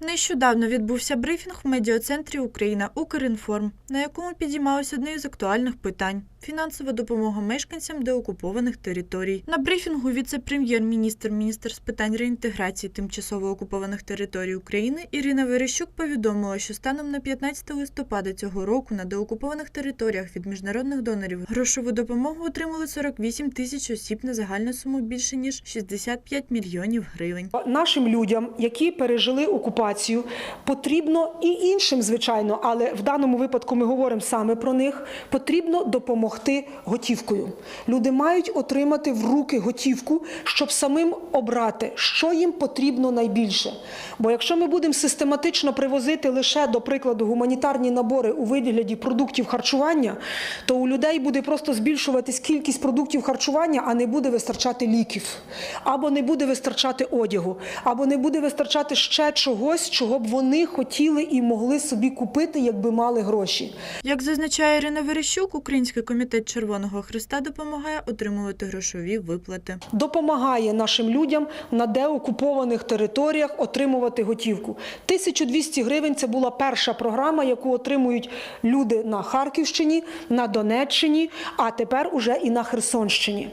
Нещодавно відбувся брифінг в медіоцентрі Україна Укрінформ, на якому підіймалось одне із актуальних питань фінансова допомога мешканцям деокупованих територій. На брифінгу віце-прем'єр-міністр, міністр з питань реінтеграції тимчасово окупованих територій України Ірина Верещук повідомила, що станом на 15 листопада цього року на деокупованих територіях від міжнародних донорів грошову допомогу отримали 48 тисяч осіб на загальну суму більше ніж 65 мільйонів гривень. Нашим людям, які пережили окупацію, потрібно і іншим, звичайно, але в даному випадку ми говоримо саме про них. Потрібно допомогти готівкою. Люди мають отримати в руки готівку, щоб самим обрати, що їм потрібно найбільше. Бо якщо ми будемо систематично привозити лише, до прикладу, гуманітарні набори у вигляді продуктів харчування, то у людей буде просто збільшуватись кількість продуктів харчування, а не буде вистачати ліків, або не буде вистачати одягу, або не буде вистачати ще чогось, чого б вони хотіли і могли собі купити, якби мали гроші. Як зазначає Ірина Верещук, Український комітет Червоного Христа допомагає отримувати грошові виплати. допомагає нашим людям на деокупованих територіях отримувати готівку. 1200 гривень це була перша програма, яку отримують люди на Харківщині, на Донеччині, а тепер уже і на Херсонщині.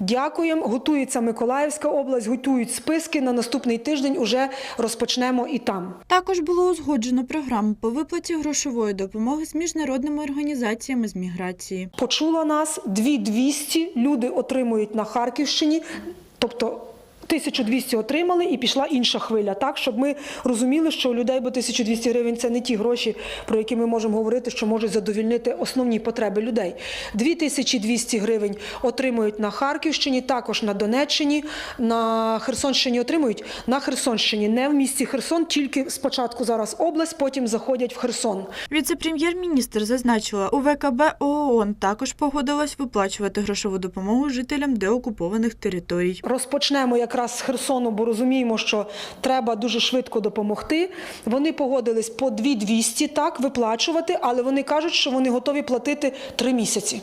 Дякуємо. Готується Миколаївська область, готують списки. На наступний тиждень уже розпочнемо і там. Також було узгоджено програму по виплаті грошової допомоги з міжнародними організаціями з міграції. Почула нас 2200 люди отримують на Харківщині, тобто 1200 отримали і пішла інша хвиля, так щоб ми розуміли, що у людей, бо 1200 гривень це не ті гроші, про які ми можемо говорити, що можуть задовільнити основні потреби людей. 2200 гривень отримують на Харківщині, також на Донеччині, на Херсонщині отримують на Херсонщині, не в місті Херсон, тільки спочатку зараз область, потім заходять в Херсон. Віце-прем'єр-міністр зазначила, у ВКБ ООН також погодилась виплачувати грошову допомогу жителям деокупованих територій. Розпочнемо якраз з Херсону, бо розуміємо, що треба дуже швидко допомогти. Вони погодились по 2200 так виплачувати, але вони кажуть, що вони готові платити три місяці.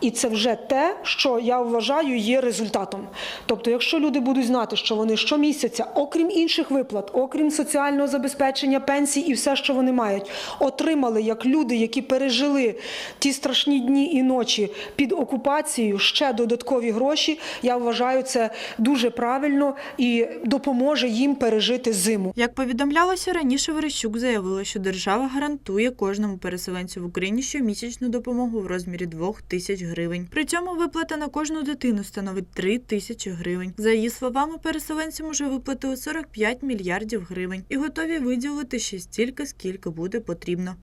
І це вже те, що я вважаю є результатом. Тобто, якщо люди будуть знати, що вони щомісяця, окрім інших виплат, окрім соціального забезпечення, пенсій і все, що вони мають, отримали як люди, які пережили ті страшні дні і ночі під окупацією, ще додаткові гроші. Я вважаю це дуже правильно і допоможе їм пережити зиму. Як повідомлялося раніше, Верещук заявила, що держава гарантує кожному переселенцю в Україні щомісячну допомогу в розмірі 2 тисяч гривень. При цьому виплата на кожну дитину становить 3 тисячі гривень. За її словами, переселенцям уже виплатили 45 мільярдів гривень і готові виділити ще стільки, скільки буде потрібно.